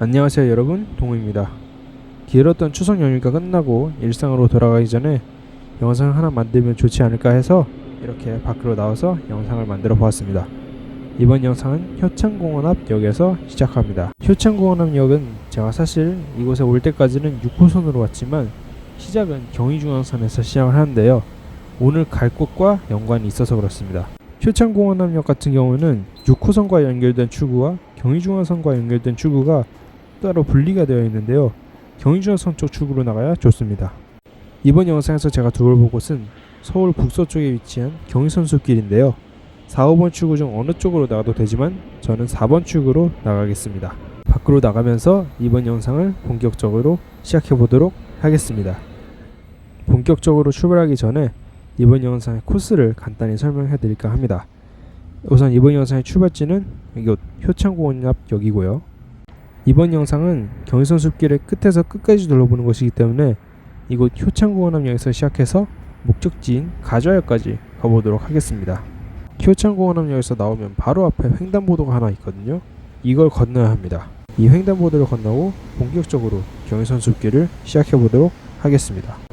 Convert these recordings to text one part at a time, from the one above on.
안녕하세요 여러분 동우입니다. 길었던 추석 연휴가 끝나고 일상으로 돌아가기 전에 영상을 하나 만들면 좋지 않을까 해서 이렇게 밖으로 나와서 영상을 만들어 보았습니다. 이번 영상은 효창공원 앞 역에서 시작합니다. 효창공원 앞 역은 제가 사실 이곳에 올 때까지는 6호선으로 왔지만 시작은 경의중앙선에서 시작을 하는데요. 오늘 갈 곳과 연관이 있어서 그렇습니다. 효창공원 앞역 같은 경우는 6호선과 연결된 출구와 경의중앙선과 연결된 출구가 따로 분리가 되어 있는데요. 경의중앙선 쪽 출구로 나가야 좋습니다. 이번 영상에서 제가 둘러볼 곳은 서울 북서쪽에 위치한 경의선수길인데요. 4, 5번 출구 중 어느 쪽으로 나가도 되지만 저는 4번 출구로 나가겠습니다. 밖으로 나가면서 이번 영상을 본격적으로 시작해 보도록 하겠습니다. 본격적으로 출발하기 전에 이번 영상의 코스를 간단히 설명해 드릴까 합니다. 우선 이번 영상의 출발지는 이곳 효창공원 앞 역이고요. 이번 영상은 경의선 숲길의 끝에서 끝까지 둘러보는 것이기 때문에 이곳 효창공원 앞 역에서 시작해서 목적지인 가좌역까지 가보도록 하겠습니다. 효창공원 앞 역에서 나오면 바로 앞에 횡단보도가 하나 있거든요. 이걸 건너야 합니다. 이 횡단보도를 건너고 본격적으로 경의선 숲길을 시작해 보도록 하겠습니다.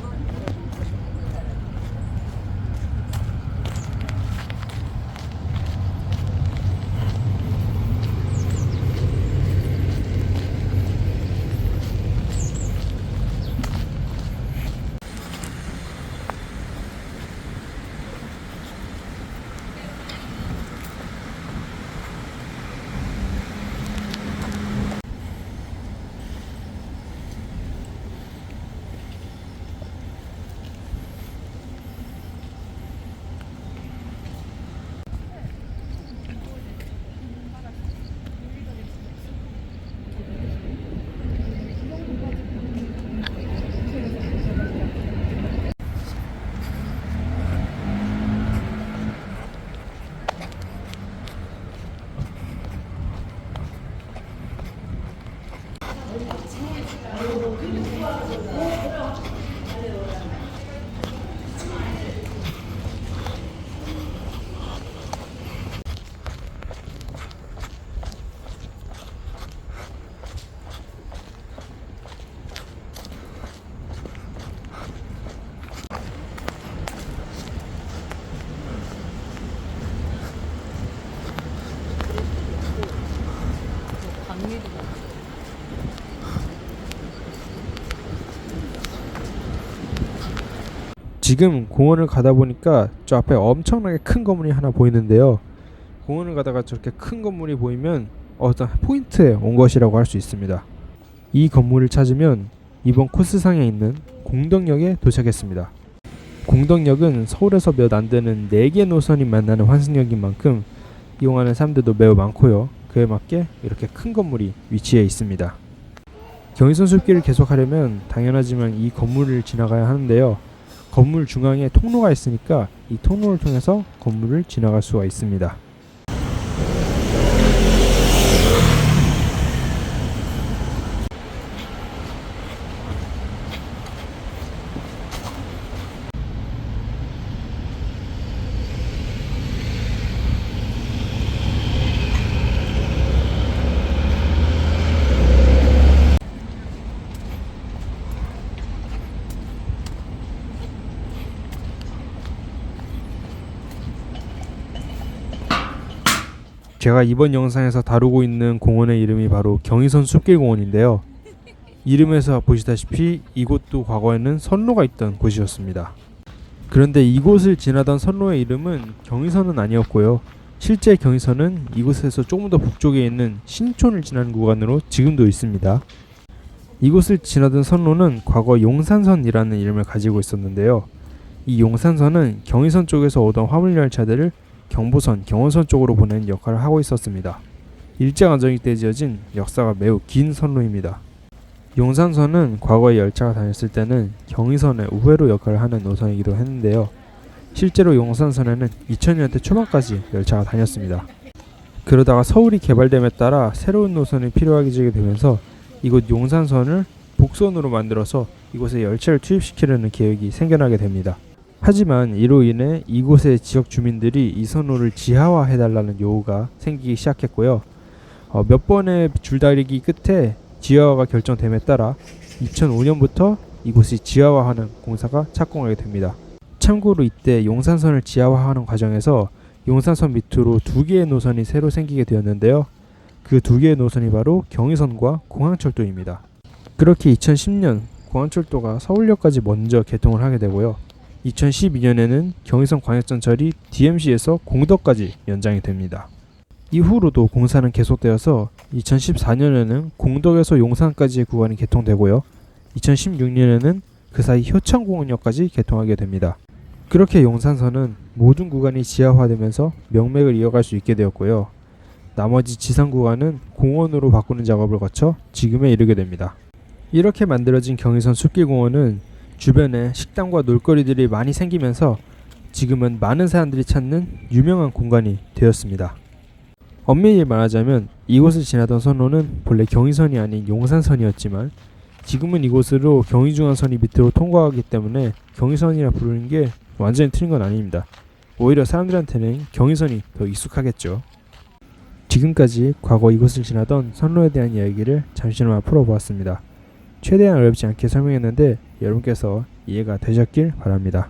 지금 공원을 가다 보니까 저 앞에 엄청나게 큰 건물이 하나 보이는데요. 공원을 가다가 저렇게 큰 건물이 보이면 어떤 포인트에 온 것이라고 할 수 있습니다. 이 건물을 찾으면 이번 코스상에 있는 공덕역에 도착했습니다. 공덕역은 서울에서 몇 안 되는 4개 노선이 만나는 환승역인 만큼 이용하는 사람들도 매우 많고요. 그에 맞게 이렇게 큰 건물이 위치해 있습니다. 경의선 숲길을 계속하려면 당연하지만 이 건물을 지나가야 하는데요. 건물 중앙에 통로가 있으니까 이 통로를 통해서 건물을 지나갈 수가 있습니다. 제가 이번 영상에서 다루고 있는 공원의 이름이 바로 경의선 숲길공원인데요. 이름에서 보시다시피 이곳도 과거에는 선로가 있던 곳이었습니다. 그런데 이곳을 지나던 선로의 이름은 경의선은 아니었고요. 실제 경의선은 이곳에서 조금 더 북쪽에 있는 신촌을 지나는 구간으로 지금도 있습니다. 이곳을 지나던 선로는 과거 용산선이라는 이름을 가지고 있었는데요. 이 용산선은 경의선 쪽에서 오던 화물 열차들을 경부선, 경원선 쪽으로 보내는 역할을 하고 있었습니다. 일제강점기 때 지어진 역사가 매우 긴 선로입니다. 용산선은 과거에 열차가 다녔을 때는 경의선의 우회로 역할을 하는 노선이기도 했는데요. 실제로 용산선에는 2000년대 초반까지 열차가 다녔습니다. 그러다가 서울이 개발됨에 따라 새로운 노선이 필요하게 되면서 이곳 용산선을 복선으로 만들어서 이곳에 열차를 투입시키려는 계획이 생겨나게 됩니다. 하지만 이로 인해 이곳의 지역 주민들이 이 선로를 지하화해달라는 요구가 생기기 시작했고요. 어, 몇 번의 줄다리기 끝에 지하화가 결정됨에 따라 2005년부터 이곳이 지하화하는 공사가 착공하게 됩니다. 참고로 이때 용산선을 지하화하는 과정에서 용산선 밑으로 두 개의 노선이 새로 생기게 되었는데요. 그 두 개의 노선이 바로 경의선과 공항철도입니다. 그렇게 2010년 공항철도가 서울역까지 먼저 개통을 하게 되고요. 2012년에는 경의선 광역전철이 DMC에서 공덕까지 연장이 됩니다. 이후로도 공사는 계속되어서 2014년에는 공덕에서 용산까지의 구간이 개통되고요. 2016년에는 그 사이 효창공원역까지 개통하게 됩니다. 그렇게 용산선은 모든 구간이 지하화되면서 명맥을 이어갈 수 있게 되었고요. 나머지 지상 구간은 공원으로 바꾸는 작업을 거쳐 지금에 이르게 됩니다. 이렇게 만들어진 경의선 숲길공원은 주변에 식당과 놀거리들이 많이 생기면서 지금은 많은 사람들이 찾는 유명한 공간이 되었습니다. 엄밀히 말하자면 이곳을 지나던 선로는 본래 경의선이 아닌 용산선이었지만 지금은 이곳으로 경의중앙선이 밑으로 통과하기 때문에 경의선이라 부르는 게 완전히 틀린 건 아닙니다. 오히려 사람들한테는 경의선이 더 익숙하겠죠. 지금까지 과거 이곳을 지나던 선로에 대한 이야기를 잠시나마 풀어보았습니다. 최대한 어렵지 않게 설명했는데 여러분께서 이해가 되셨길 바랍니다.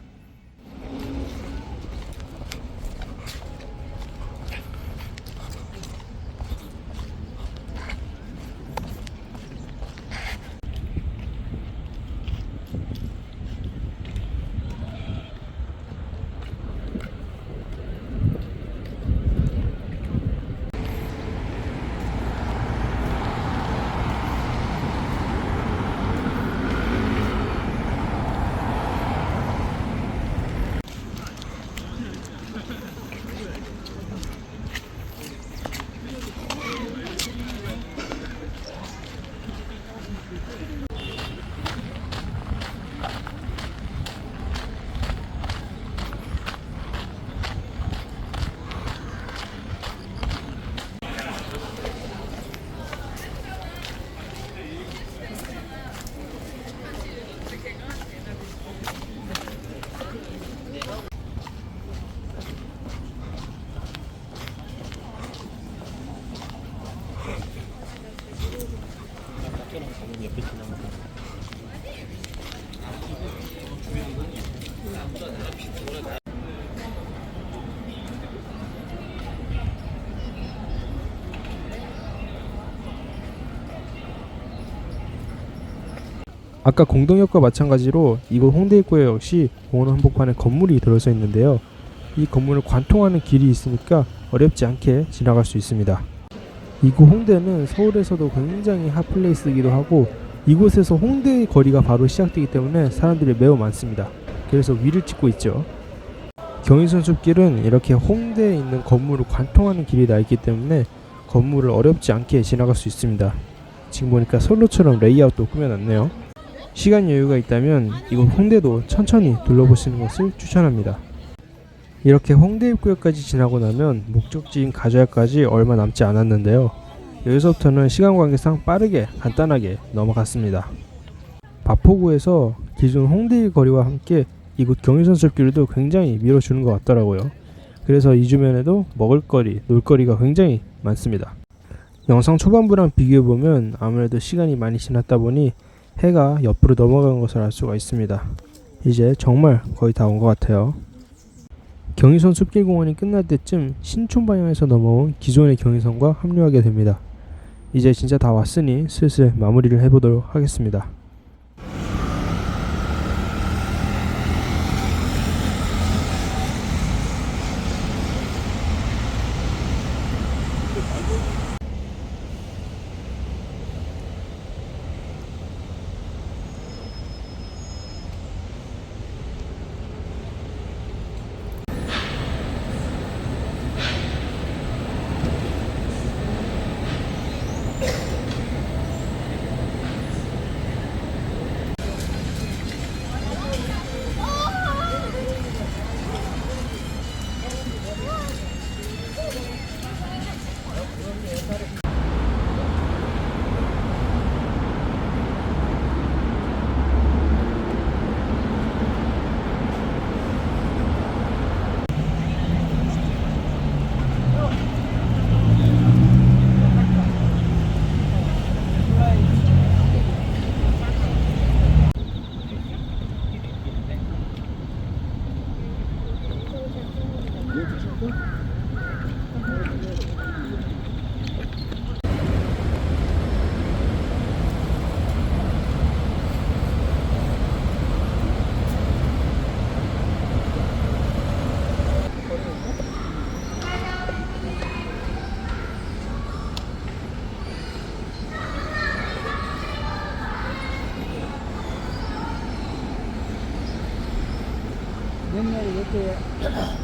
아까 공동역과 마찬가지로 이곳 홍대 입구에 역시 공원 한복판에 건물이 들어서 있는데요. 이 건물을 관통하는 길이 있으니까 어렵지 않게 지나갈 수 있습니다. 이곳 홍대는 서울에서도 굉장히 핫플레이스이기도 하고 이곳에서 홍대 거리가 바로 시작되기 때문에 사람들이 매우 많습니다. 그래서 위를 찍고 있죠. 경의선 숲길은 이렇게 홍대에 있는 건물을 관통하는 길이 나 있기 때문에 건물을 어렵지 않게 지나갈 수 있습니다. 지금 보니까 솔로처럼 레이아웃도 꾸며놨네요. 시간 여유가 있다면 이곳 홍대도 천천히 둘러보시는 것을 추천합니다. 이렇게 홍대 입구역까지 지나고 나면 목적지인 가자역까지 얼마 남지 않았는데요. 여기서부터는 시간 관계상 빠르게 간단하게 넘어갔습니다. 마포구에서 기존 홍대 거리와 함께 이곳 경의선 숲길도 굉장히 밀어주는 것 같더라고요. 그래서 이 주변에도 먹을거리, 놀거리가 굉장히 많습니다. 영상 초반부랑 비교해보면 아무래도 시간이 많이 지났다 보니 해가 옆으로 넘어간 것을 알 수가 있습니다. 이제 정말 거의 다 온 것 같아요. 경의선 숲길공원이 끝날 때쯤 신촌 방향에서 넘어온 기존의 경의선과 합류하게 됩니다. 이제 진짜 다 왔으니 슬슬 마무리를 해보도록 하겠습니다. 옛날